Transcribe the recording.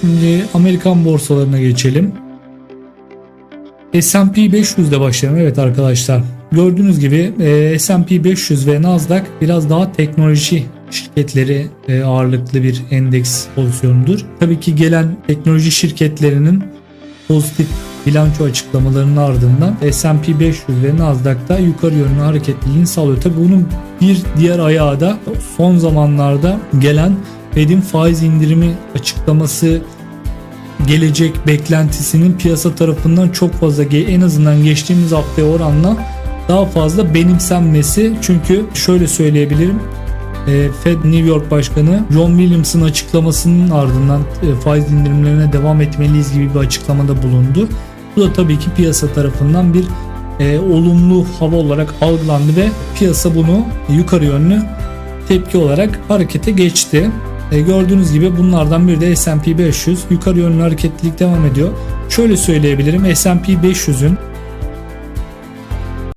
Şimdi Amerikan borsalarına geçelim. S&P 500'de başlayalım. Evet arkadaşlar. Gördüğünüz gibi e, S&P 500 ve Nasdaq biraz daha teknoloji şirketleri e, ağırlıklı bir endeks pozisyonudur. Tabii ki gelen teknoloji şirketlerinin pozitif bilanço açıklamalarının ardından S&P 500 ve Nasdaq'ta yukarı yönlü hareketliliğini sağlıyor. Tabii bunun bir diğer ayağı da son zamanlarda gelen Fed'in faiz indirimi açıklaması gelecek beklentisinin piyasa tarafından çok fazla en azından geçtiğimiz haftaya oranla daha fazla benimsenmesi. Çünkü şöyle söyleyebilirim. E, Fed New York Başkanı John Williams'ın açıklamasının ardından e, faiz indirimlerine devam etmeliyiz gibi bir açıklamada bulundu. Bu da tabii ki piyasa tarafından bir e, olumlu hava olarak algılandı ve piyasa bunu yukarı yönlü tepki olarak harekete geçti. E, gördüğünüz gibi bunlardan biri de S&P 500 yukarı yönlü hareketlilik devam ediyor. Şöyle söyleyebilirim S&P 500'ün